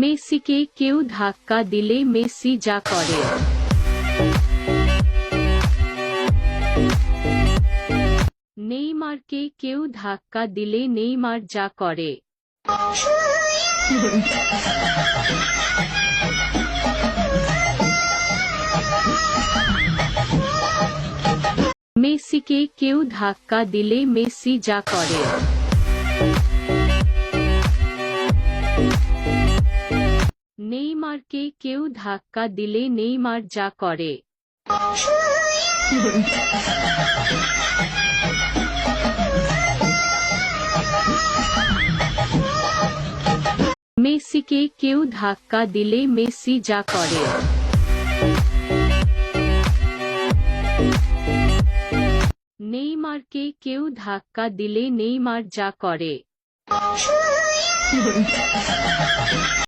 মেসিকে কেউ ধাক্কা দিলে মেসি যা করে। নেইমারকে কেউ ধাক্কা দিলে নেইমার যা করে। মেসিকে কেউ ধাক্কা দিলে মেসি যা করে। নেইমারকে কেউ ধাক্কা দিলে নেইমার যা করে। মেসিকে কেউ ধাক্কা দিলে মেসি যা করে। নেইমারকে কেউ ধাক্কা দিলে নেইমার যা করে।